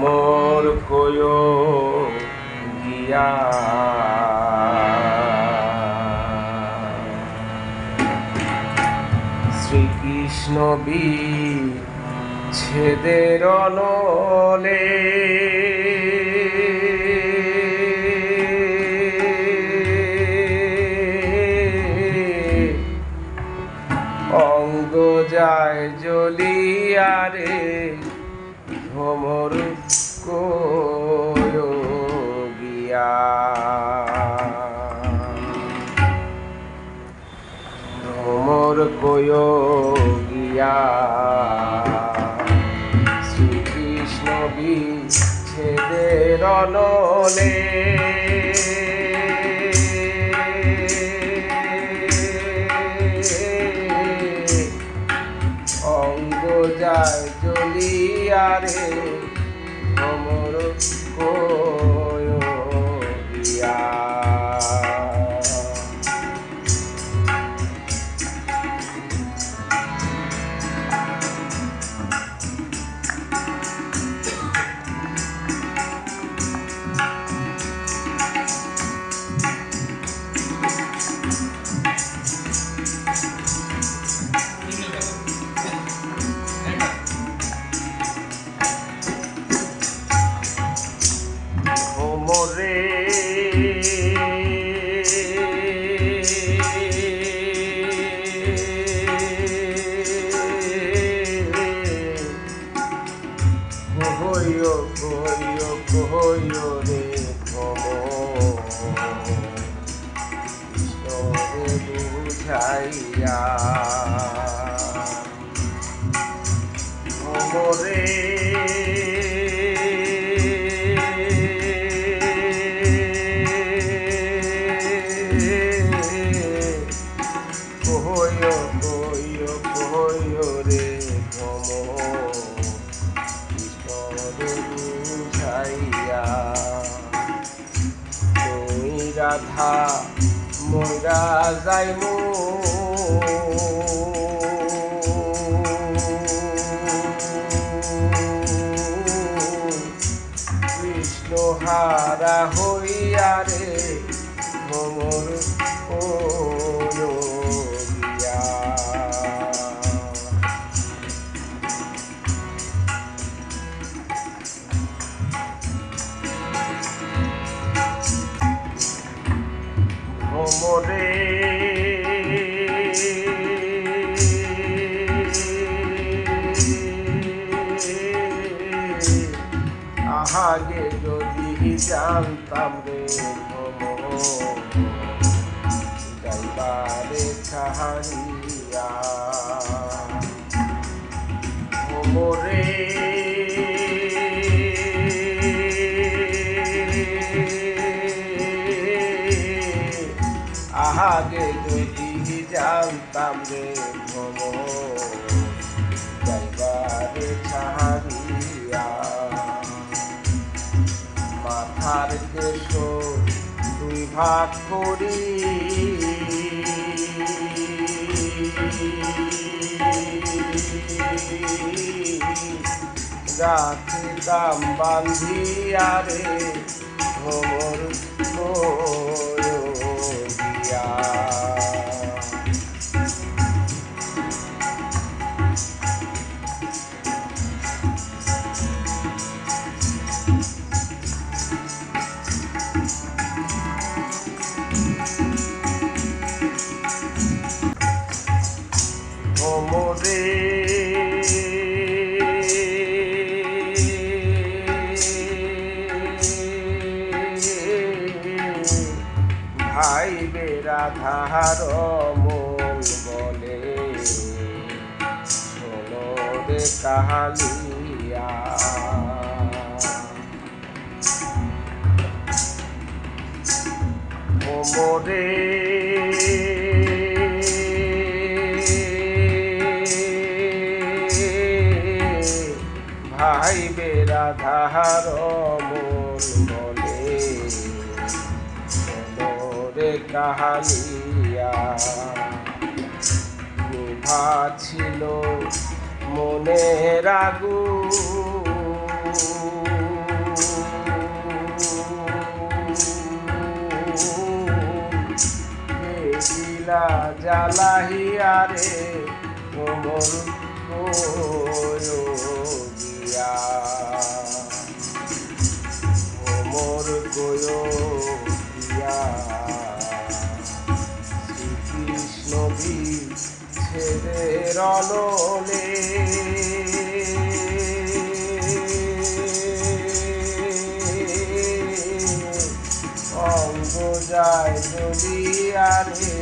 মোর কয় গিয়া। শ্রীকৃষ্ণ বি ছেদের নলে শ্রীকৃষ্ণ অঙ্গ যায় চলিয়া ভ্রমর কহয় রে ভ্রমরে বুঝাইয়া ভ্রমরে কহয় কহয় রাধা মরা যাইমু কৃষ্ণ হারা হইয়া রে ভ্রমরে আহাগে যদি জানতাম রে যাইবারে ছাড়িয়া ভ্রমরে আহাগে যদি জানতাম রে ভ্রমর যাইবারে ছাড়িয়া মাথার কেশ দুই ভাগ করি রাখি দাম বান্ধিয়া রে ভ্রমর ভাই বেরাধার মন বলে। রে কাহালিয়া ভ্রমরে ভাই বেরাধার কাহালিয়া। নিভা ছিল মনে রাগু জ্বালাহিয়া রে কোমল শ্রীকৃষ্ণ বি ছেড়ে রনলে অঙ্গ যায় যদি আরে